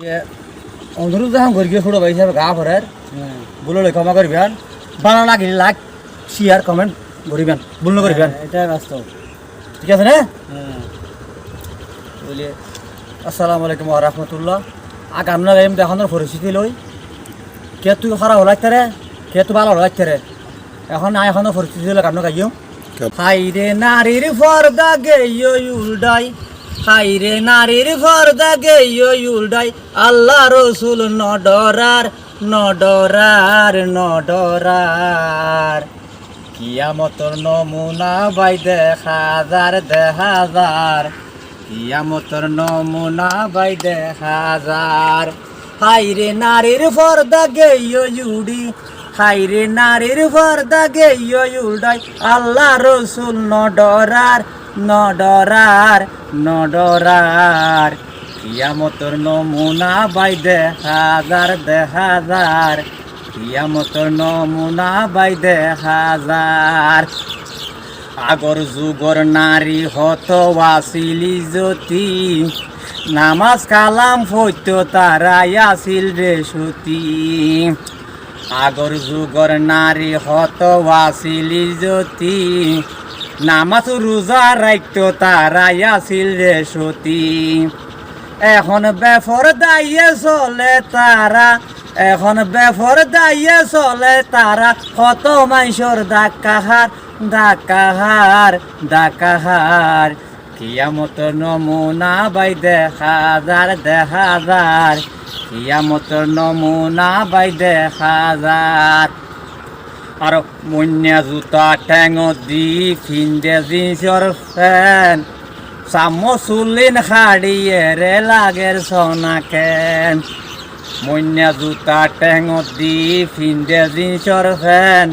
অনুরোধ যখন করি ছোট ভাই হিসাবে গা ভরের। বলে ক্ষমা করবেন। ভালো লাগিলে লাইক শেয়ার কমেন্ট করিবেন। ভুল না করবেন। এটাই বাস্তব। ঠিক আছে না? হ্যাঁ। বলি আসসালামু আলাইকুম রহমতুল্লাহ। আগ আপনার এম দেখানোর পরিস্থিতি লই। কে তুই খারাপ হলাইতে রে কে তুই ভালো হলাইতে রে এখন আয় এখনও পরিস্থিতি লোক আপনার গাইও হাই রে নারীর ফর্দা গেইও উল্ডাই হাই রে নারীর ফর্দা গেইও উল্ডাই। আল্লাহ রসুল নডরার নডরার নডরার। কিয়ামতর নমুনা বাই দেখা যার দেখা যার। কিয়ামতর নমুনা বাই দেখা যার। হাইরে নারীর ফর্দা গেইও ইউডি হাইরে নারীর ফর্দা গেইও ইউডাই আল্লাহ রসুল নডরার নডরার নডরার। কিয়ামতর নমুনা বাই দেখা যার কিয়ামতর নমুনা বাই দেখা যার আগর যুগর নারী হত ওয়াসিলি জ্যোতি নামাজ কালাম হইত তারাই আসিল রে সতী। আগর যুগর নারী হত ওয়াসিলি জ্যোতি নামাজ রোজা রাইত তারাই আসিল রে সতী। এখন বেফর দাইয়ে চলে তারা, এখন বেফর দাইয়ে চলে তারা। কত মাইসর ডাকাহার ডাকাহার ডাকাহার। কিয়ামত নমুনা বাই দেখা যার দেখা যার। কিয়ামত নমুনা বাই দেখা যার। আর মন্যা জুতা ঠেঙ দি ফিন্দে জিন্সর ফ্যান। সুলিন শাড়িয়ে রে লাগের সোনাকেন মন্যা জুতা টেঙত দি ফিন্দে জিন্সর ফ্যান।